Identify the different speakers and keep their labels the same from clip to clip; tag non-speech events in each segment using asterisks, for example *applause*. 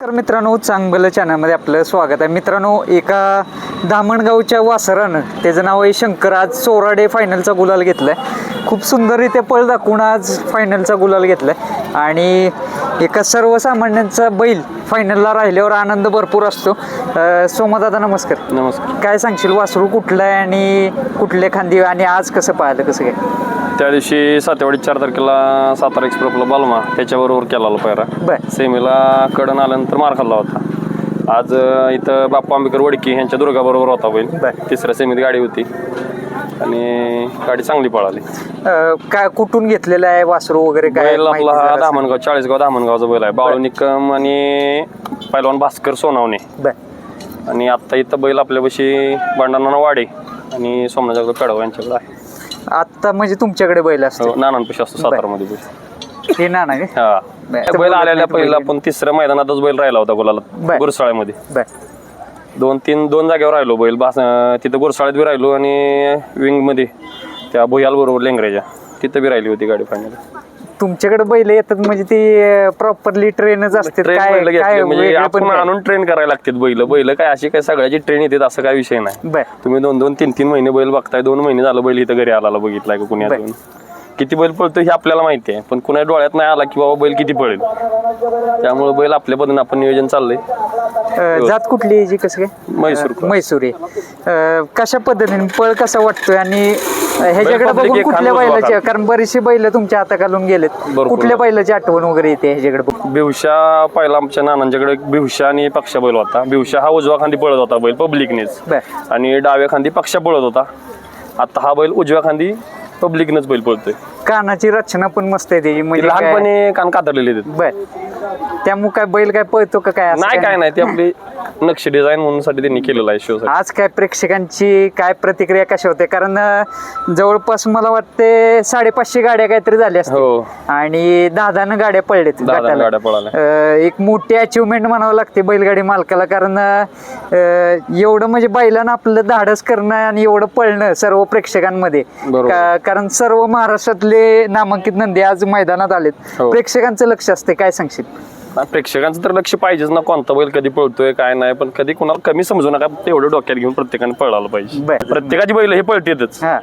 Speaker 1: तर मित्रांनो चांगलं चॅनलमध्ये आपलं स्वागत आहे. मित्रांनो एका दामणगावच्या वासरानं त्याचं नाव आहे शंकर आज चोराडे फायनलचा गुलाल घेतलाय. खूप सुंदररीत्या पळ दाखवून आज फायनलचा गुलाल घेतलाय. आणि एका सर्वसामान्यांचा बैल फायनलला राहिल्यावर आनंद भरपूर असतो. सोमादादा नमस्कार.
Speaker 2: नमस्कार.
Speaker 1: काय सांगशील वासरू कुठलं आहे आणि कुठले खांदी आणि आज कसं पाहिलं कसं काय?
Speaker 2: त्या दिवशी सातेवाडी चार तारखेला सातारा एक्सप्रेसला बालमा त्याच्याबरोबर केला पायरा.
Speaker 1: बर.
Speaker 2: सेमीला कडन आल्यानंतर मार खाल्ला होता. आज अं, इथं बाप्पा आंबेकर वडकी यांच्या दुर्गाबरोबर होता बैल.
Speaker 1: बर.
Speaker 2: तिसऱ्या सेमीत गाडी होती. आणि गाडी चांगली पळाली.
Speaker 1: अं, काय कुठून घेतलेलं आहे? वासरू वगैरे काय
Speaker 2: बैल
Speaker 1: माहिती
Speaker 2: आपला हा
Speaker 1: जरा सांग.
Speaker 2: धामणगाव चाळीसगाव धामणगावचा बैल आहे. बाळू निकम आणि पैलवान भास्कर सोनावणे.
Speaker 1: बर.
Speaker 2: आणि आत्ता इथं बैल आपल्यापाशी बंडाना वाडे आणि सोमनाथ कडव यांच्याकडे आहे.
Speaker 1: आता म्हणजे तुमच्याकडे बैल असतो
Speaker 2: हो, नानांपाशी असतो सातारामध्ये बैल.
Speaker 1: हे ना नाही
Speaker 2: हा. बैल आलेल्या पहिला पण तिसऱ्या मैदानातच बैल राहिला होता
Speaker 1: बर.
Speaker 2: गुलाला गुरसाळ्यामध्ये.
Speaker 1: बर.
Speaker 2: दोन तीन दोन जागेवर राहिलो बैल बास अं, तिथं गुरसाळ्यात बी राहिलो आणि विंगमध्ये त्या भुयाल बरोबर लेंगरेच्या तिथं बी राहिली होती गाडी फायनल.
Speaker 1: तुमच्याकडे बैल येतात म्हणजे ती प्रॉपरली ट्रेनच असते काय
Speaker 2: बैल
Speaker 1: काय
Speaker 2: घेतली म्हणजे
Speaker 1: वेगळं पण
Speaker 2: आपण
Speaker 1: काय?
Speaker 2: आणून ट्रेन करायला लागतात बैल. बैल काय अशी काय सगळ्याची ट्रेन येते असं काय विषय नाही.
Speaker 1: बर.
Speaker 2: तुम्ही दोन दोन तीन तीन महिने बैल बघताय दोन महिने झालं बैल इथं घरी आला बघितलाय का कुणी. अजून? किती बैल पळतो हे आपल्याला माहिती आहे पण कुणा डोळ्यात नाही आला की बाबा बैल किती पळेल. त्यामुळे बैल आपल्या पद्धतीने आपण नियोजन चाललंय.
Speaker 1: अं, जात कुठली याची कसं काय?
Speaker 2: म्हैसूर.
Speaker 1: म्हैसूरी अं, कशा पद्धतीने पळ कसा वाटतोय आणि ह्याच्याकडे बघून
Speaker 2: एक
Speaker 1: कुठल्या बैलाची. कारण बरीचशी बैल तुमच्या हाताखालून गेलेत.
Speaker 2: भरपूर.
Speaker 1: कुठल्या बैलाची आठवण वगैरे येते ह्याच्याकडे बघून?
Speaker 2: बिवशा पहिला आमच्या नानांच्याकडे बिवशा आणि पक्षा बैल होता. बिवशा हा उजव्या खांदी पळत होता बैल पब्लिकनेच.
Speaker 1: बर.
Speaker 2: आणि डाव्या खांदी पक्षा पळत होता. आता हा बैल उजव्या खांदी पब्लिकनेच बैल पळतोय.
Speaker 1: कानाची रचना पण मस्त आहे त्याची.
Speaker 2: ती
Speaker 1: म्हणजे
Speaker 2: लहानपणी कान कातरलेले आहेत.
Speaker 1: बर. त्यामुळे काय बैल काय पळतो का काय असं
Speaker 2: नाही काय नाही. ते आपली नक्षी डिझाईन म्हणून साठी त्यांनी केलेलं आहे शो
Speaker 1: आज काय प्रेक्षकांची काय प्रतिक्रिया कशा होते? कारण अं, जवळपास मला वाटते साडेपाचशे गाड्या काहीतरी झाल्या असतील.
Speaker 2: हो.
Speaker 1: आणि दहा दहा गाड्या पडल्यात
Speaker 2: दहा
Speaker 1: गटाला.
Speaker 2: गाड्या पळाल्या.
Speaker 1: अं, एक मोठी अचिव्हमेंट म्हणावं लागते बैलगाडी मालकाला कारण अं, एवढं म्हणजे बैलांना आपलं धाडस करणं आणि एवढं पळणं सर्व प्रेक्षकांमध्ये.
Speaker 2: बरोबर.
Speaker 1: का- कारण सर्व महाराष्ट्रातले नामांकित नंदी आज मैदानात आलेत.
Speaker 2: हो.
Speaker 1: प्रेक्षकांचं लक्ष असते काय सांगशील?
Speaker 2: प्रेक्षकांचं तर लक्ष पाहिजेच ना कोणता बैल कधी पळतोय काय नाही पण कधी कुणाला कमी समजू नका तेवढं डोक्यात घेऊन प्रत्येकाने पळायला पाहिजे.
Speaker 1: बर.
Speaker 2: प्रत्येकाची बैल हे पळतेतच.
Speaker 1: हा.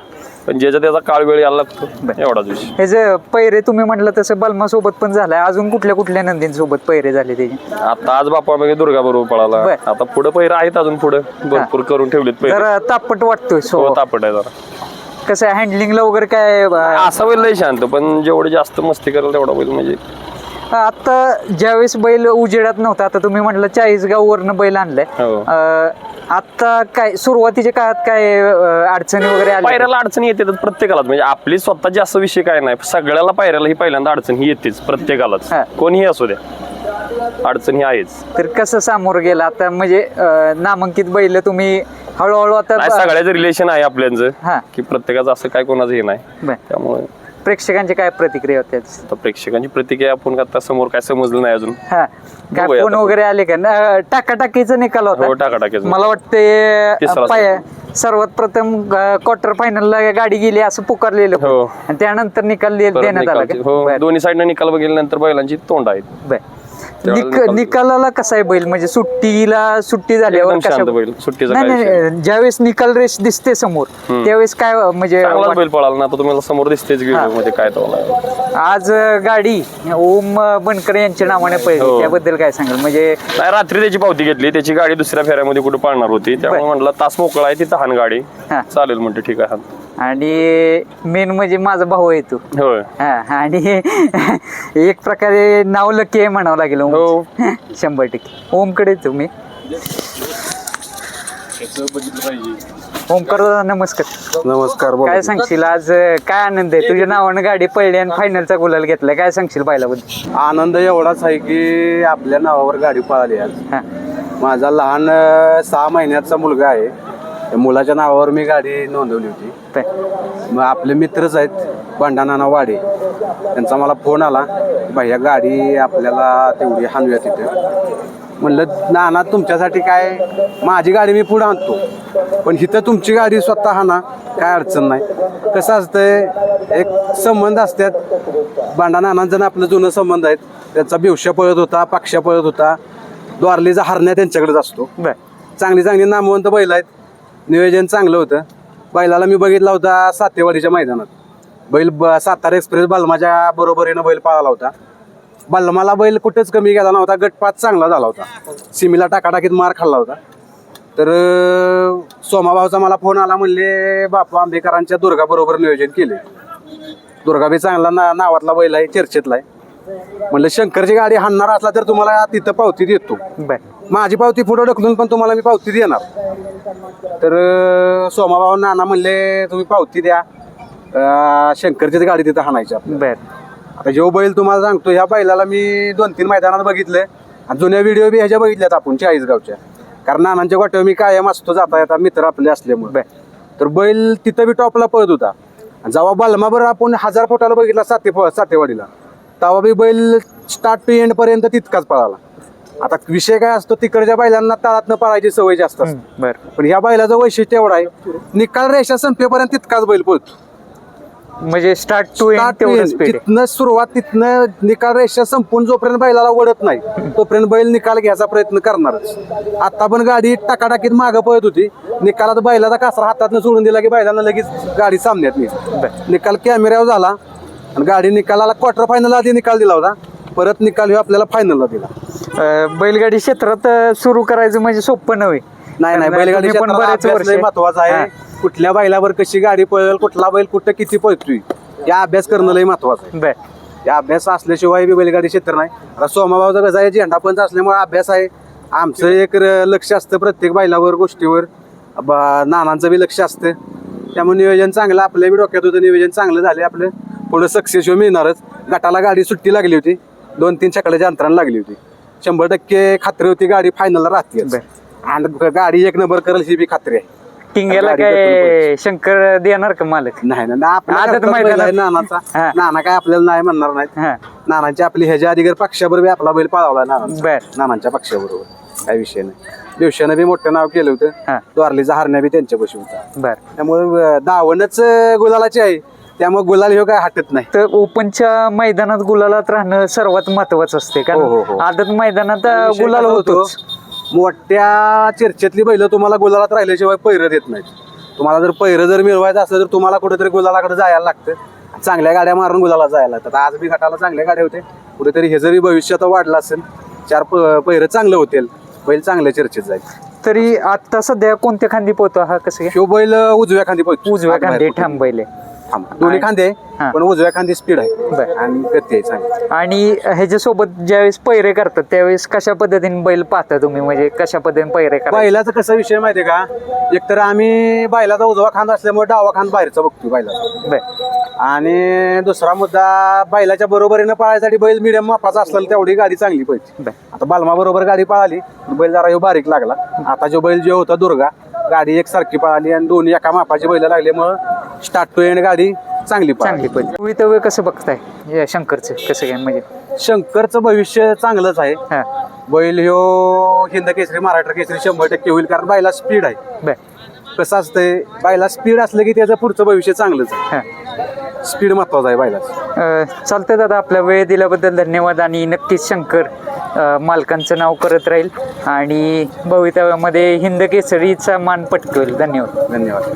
Speaker 2: पण ज्याचा त्याचा काळ वेळ यायला लागतो. एवढाच विषय
Speaker 1: हे जे पैरे तुम्ही म्हटलं तसं बलमा सोबत पण झालाय. अजून कुठल्या कुठल्या नंदींसोबत पैरे झाले त्याचे
Speaker 2: आता आज बापा मग दुर्गा बरोबर पळाला.
Speaker 1: बर.
Speaker 2: आता पुढे पैर आहेत अजून पुढे. भरपूर करून ठेवलेत पैर.
Speaker 1: जरा तापट वाटतोय सो
Speaker 2: हो तापट आहे जरा.
Speaker 1: कसं हँडलिंगला वगैरे काय अं,
Speaker 2: असा बैल लय शांत पण जेवढे जास्त मस्ती करेल तेवढा बैल म्हणजे
Speaker 1: आता ज्यावेळेस बैल उजेडात नव्हता आता तुम्ही म्हटलं चाळीसगाव वरनं बैल आणलाय.
Speaker 2: हो.
Speaker 1: अं, आता काय सुरुवातीच्या काळात काय अं, अडचणी वगैरे आल्या?
Speaker 2: पायऱ्याला अडचण येते प्रत्येकालाच. म्हणजे आपली स्वतःची असं विषय काय नाही. सगळ्याला पायऱ्याला ही पहिल्यांदा अडचण ही येतेच प्रत्येकालाच.
Speaker 1: हा.
Speaker 2: कोणीही असू द्या. अडचण ही आहेच.
Speaker 1: तर कसं सामोरं गेलं? आता म्हणजे अं, नामांकित बैल तुम्ही हळूहळू आता
Speaker 2: नाही सगळ्याचं रिलेशन आहे आपल्याचं.
Speaker 1: हा.
Speaker 2: की प्रत्येकाचं असं काय कोणाचं हे नाही.
Speaker 1: बर.
Speaker 2: त्यामुळे
Speaker 1: प्रेक्षकांची काय प्रतिक्रिया होत्या
Speaker 2: आता प्रेक्षकांची प्रतिक्रिया आपण आता समोर काय समजलं नाही अजून
Speaker 1: हा काय
Speaker 2: बघूया
Speaker 1: फोन
Speaker 2: आता.
Speaker 1: वगैरे आले का न- टाकाटाकीचा निकाल
Speaker 2: हो
Speaker 1: होता
Speaker 2: टाकाटाकीचं
Speaker 1: मला वाटते
Speaker 2: तिसरा
Speaker 1: पाय- सर्वात प्रथम क्वार्टर फायनलला गाडी गेली असं पुकारलेलं होतं.
Speaker 2: हो.
Speaker 1: आणि त्यानंतर निकाल दे-
Speaker 2: परत
Speaker 1: देण्यात आला
Speaker 2: निकालची-
Speaker 1: का?
Speaker 2: हो
Speaker 1: बर,
Speaker 2: दोन्ही साईडने निकाल बघितल्यानंतर बैलांची तोंड आहेत
Speaker 1: बर. निक- निकालाला कसा आहे बैल? म्हणजे सुट्टीला सुट्टी झाल्यावर
Speaker 2: एकदम शांत
Speaker 1: कशा-
Speaker 2: बैल सुट्टीचा
Speaker 1: नाही
Speaker 2: काय विषय
Speaker 1: नाही. ज्यावेळेस निकाल रेस दिसते समोर त्यावेळेस काय म्हणजे
Speaker 2: चांगलाच बैल पळाला ना आता तुम्हाला समोर दिसतेच व्हिडिओमध्ये काय तो
Speaker 1: आज गाडी ओम बनकर यांच्या नावाने पडली
Speaker 2: हो.
Speaker 1: त्याबद्दल काय सांगाल? म्हणजे
Speaker 2: रात्री त्याची पावती घेतली त्याची गाडी दुसऱ्या फेऱ्यामध्ये कुठे पळणार होती त्यामुळे म्हटलं तास मोकळा आहे तिथं हान गाडी.
Speaker 1: हा.
Speaker 2: चालेल म्हणते ठीक आहे हान.
Speaker 1: आणि मेन म्हणजे माझा भाऊ आहे तो.
Speaker 2: होय.
Speaker 1: हा आणि *laughs* एक प्रकारे नाव लकी आहे म्हणावं लागेल.
Speaker 2: हो. *laughs*
Speaker 1: शंभर टक्के. ओमकडे तुम्ही. ओमकर दादा नमस्कार.
Speaker 3: नमस्कार
Speaker 1: काय सांगशील आज अं, काय आनंद आहे? तुझ्या नावानं गाडी पडली आणि फायनलचा गुलाल घेतलाय. काय सांगशील बैलाबद्दल
Speaker 3: आनंद एवढाच आहे की आपल्या नावावर गाडी पळाली आज.
Speaker 1: हा.
Speaker 3: माझा लहान अं, सहा महिन्याचा मुलगा आहे. त्या मुलाच्या नावावर मी गाडी नोंदवली होती. मग आपले मित्रच आहेत बंडानाना वाडे. त्यांचा मला फोन आला भैया गाडी आपल्याला तेवढी हाणूया तिथे. म्हणलं नाना तुमच्यासाठी काय? माझी गाडी मी पुढे आणतो. पण इथं तुमची गाडी स्वतः हाना काय अडचण नाही. कसं असतंय एक संबंध असतात बांडा नानांचं आपलं जुनं संबंध आहेत. त्याचा बिवशा पळत होता पक्षा पळत होता. द्वारलीचा हरण्या त्यांच्याकडेच असतो. चांगली चांगली नामवंत बैल आहेत. नियोजन चांगलं होतं. बैलाला मी बघितला होता सातेवाडीच्या मैदानात. बैल ब सातारा एक्सप्रेस बलमाच्या बरोबरीनं बैल पाळला होता. बलमाला बैल कुठेच कमी गेला नव्हता गटपात चांगला झाला होता. सिमीला टाकाटाकीत मार खाल्ला होता. तर सोमाभाऊचा मला फोन आला म्हणले बापू आंबेकरांच्या दुर्गाबरोबर नियोजन केले दुर्गा बी चांगला ना नावातला बैल आहे चर्चेतला आहे. म्हणलं शंकरची गाडी हाणणार असला तर तुम्हाला तिथं पावती देतो.
Speaker 1: बाय
Speaker 3: माझी पावती पुढे ढकलून पण तुम्हाला मी पावती देणार. तर अं, सोमाभाऊ नाना म्हणले तुम्ही पावती द्या. अं, शंकरचीच गाडी तिथं हाणायची आपल्याला.
Speaker 1: बर.
Speaker 3: आता जो बैल तुम्हाला सांगतो ह्या बैलाला मी दोन तीन मैदानात बघितले. आणि जुन्या व्हिडिओ बी ह्याच्या बघितल्यात आपण चाळीसगावच्या. कारण नानांच्या गोट्यावर मी कायम असतो जाता येता मित्र आपले असल्यामुळे.
Speaker 1: बर.
Speaker 3: तर बैल तिथं बी टॉपला पळत होता. आणि जेव्हा बलमाबर आपण हजार फुटाला बघितला साते सातेवाडीला तेव्हा बी बैल स्टार्ट टू एंड पर्यंत तितकाच पळाला. आता विषय काय असतो तिकडच्या बैलांना ताळातनं पळायची सवय जास्त असते.
Speaker 1: बर.
Speaker 3: पण ह्या बैलाचं वैशिष्ट्य एवढं आहे निकाल रेषा संपेपर्यंत तितकाच बैल पळतो.
Speaker 1: म्हणजे स्टार्ट टू. स्पीड
Speaker 3: तिथनं सुरुवात तिथनं निकाल रेषा संपून जोपर्यंत बैलाला ओढत नाही तोपर्यंत बैल निकाल घ्यायचा प्रयत्न करणारच. आता पण गाडी टाकाटाकीत मागं पळत होती. निकालात बैलाचा कासरा हातातनं सोडून दिला की बैलांना लगेच गाडी सामन्यात. नाही निकाल कॅमेऱ्यावर झाला आणि गाडी निकालाला क्वार्टर फायनल आधी निकाल दिला होता. परत निकाल आपल्याला फायनलला दिला.
Speaker 1: अं, बैलगाडी क्षेत्रात सुरू करायचं म्हणजे सोपं नव्हे.
Speaker 3: नाही नाही
Speaker 1: कारण
Speaker 3: बैलगाडी
Speaker 1: तुम्ही पण
Speaker 3: क्षेत्राला
Speaker 1: बरेच
Speaker 3: अभ्यास
Speaker 1: वर्ष
Speaker 3: महत्त्वाचा
Speaker 1: हा.
Speaker 3: आहे कुठल्या बैलावर कशी गाडी पळेल कुठला बैल कुठं किती पळतोय या अभ्यास करणं लय महत्वाचं आहे.
Speaker 1: बर.
Speaker 3: या अभ्यास असल्याशिवाय बी बैलगाडी क्षेत्र नाही. आता सोमाभाऊचा कसं आहे झेंडा पंच असल्यामुळे अभ्यास आहे. आमचं एक र- लक्ष असतं प्रत्येक बैलावर गोष्टीवर. ब- नानांचं बी लक्ष असतं. त्यामुळे नियोजन चांगलं आपल्या बी डोक्यात होतं नियोजन चांगलं झाले आपलं. पुढं सक्सेस मिळणारच. गटाला गाडी सुट्टी लागली होती. दोन तीन चकड्याच्या अंतराने लागली होती. शंभर टक्के खात्री होती गाडी फायनलला राहते. आणि गाडी एक नंबर करेल ही बी खात्री आहे.
Speaker 1: टिंग्याला
Speaker 3: गाडी
Speaker 1: काय शंकर देणार का मालक?
Speaker 3: नाही ना
Speaker 1: आदत
Speaker 3: नानाचा. नाना काय आपल्याला नाही म्हणणार नाहीत.
Speaker 1: हा.
Speaker 3: नानांची आपली ह्याच्या आधी पक्षाबरोबर आपला बैल पळावला
Speaker 1: बर.
Speaker 3: नानांच्या पक्षाबरोबर. काही विषय नाही. दिवसानं बी मोठं नाव केलं. होतं. द्वारलीचा हरण्या बी त्यांच्यापाशी होता.
Speaker 1: बर.
Speaker 3: त्यामुळे दावणच गुलालाची आहे. त्यामुळे गुलाल ह्यो काय हटत नाही.
Speaker 1: तर ओपनच्या मैदानात गुलालात राहणं सर्वात महत्वाचं असते.
Speaker 3: हो, हो, हो.
Speaker 1: कारण आदत मैदानात गुलाल
Speaker 3: होतो,
Speaker 1: होतोच.
Speaker 3: मोठ्या चर्चेतली बैल तुम्हाला गुलालात राहिल्याशिवाय पैरं देत नाहीत. तुम्हाला जर पैरं जर मिळवायचं असलं तर तुम्हाला कुठेतरी गुलालाकडे जायला लागतं. चांगल्या गाड्या मारून गुलाला जायला लागतात. आज बी गटाला चांगल्या गाड्या होते कुठेतरी हे जरी भविष्यात वाढलं असेल चार प- पैरं चांगलं होतील. बैल चांगल्या चर्चेत जाईल.
Speaker 1: तरी आता सध्या कोणत्या खांदी पोहतो हा कसं काय?
Speaker 3: ह्यो बैल उजव्या खांदी पळतो.
Speaker 1: उजव्या
Speaker 3: आत बाहेर
Speaker 1: खांदी. ठाम
Speaker 3: दोन्ही खांदे
Speaker 1: हा.
Speaker 3: पण उजव्या खांदी स्पीड आहे.
Speaker 1: बरं.
Speaker 3: आणि गती आहे चांगली.
Speaker 1: आणि ह्याच्यासोबत ज्यावेळेस पैरे करतात त्यावेळेस कशा पद्धतीने बैल पाहता तुम्ही? म्हणजे कशा पद्धतीने पैरे करता
Speaker 3: बैलाचा कसा विषय माहितीये का? एकतर आम्ही बैलाचा उजवा खांदा असल्यामुळे डावा खांद बाहेरचा बघतो बैलाचा.
Speaker 1: बर.
Speaker 3: आणि दुसरा मुद्दा बैलाच्या बरोबरीनं पळायसाठी बैल मिडियम मापाचा असला तेवढी गाडी चांगली
Speaker 1: बर.
Speaker 3: आता बालमा बरोबर गाडी पळाली बैल जरा ह्यो बारीक लागला. आता जो बैल जो होता दुर्गा गाडी एकसारखी पळाली आणि दोन्ही एका मापाची बैल लागल्यामुळं स्टार्ट टू एंड गाडी चांगली
Speaker 1: चांगली पद्धत भवितव्य कसं बघताय? या शंकरचं कसं काय म्हणजे?
Speaker 3: शंकरचं भविष्य चांगलंच आहे.
Speaker 1: हा.
Speaker 3: बैल ह्यो हिंद केसरी महाराष्ट्र केसरी शंभर टक्के होईल कारण बैला स्पीड आहे.
Speaker 1: बर.
Speaker 3: कसं असतंय बैला स्पीड असलं की त्याचं पुढचं भविष्य चांगलंच आहे.
Speaker 1: हा.
Speaker 3: स्पीड महत्वाचं आहे
Speaker 1: अं, चालतंय दादा आपला वेळ दिल्याबद्दल धन्यवाद आणि नक्कीच शंकर अं, मालकांचं नाव करत राहील आणि भवितव्यामध्ये हिंद केसरीचा मान पटकवेल. धन्यवाद.
Speaker 3: धन्यवाद.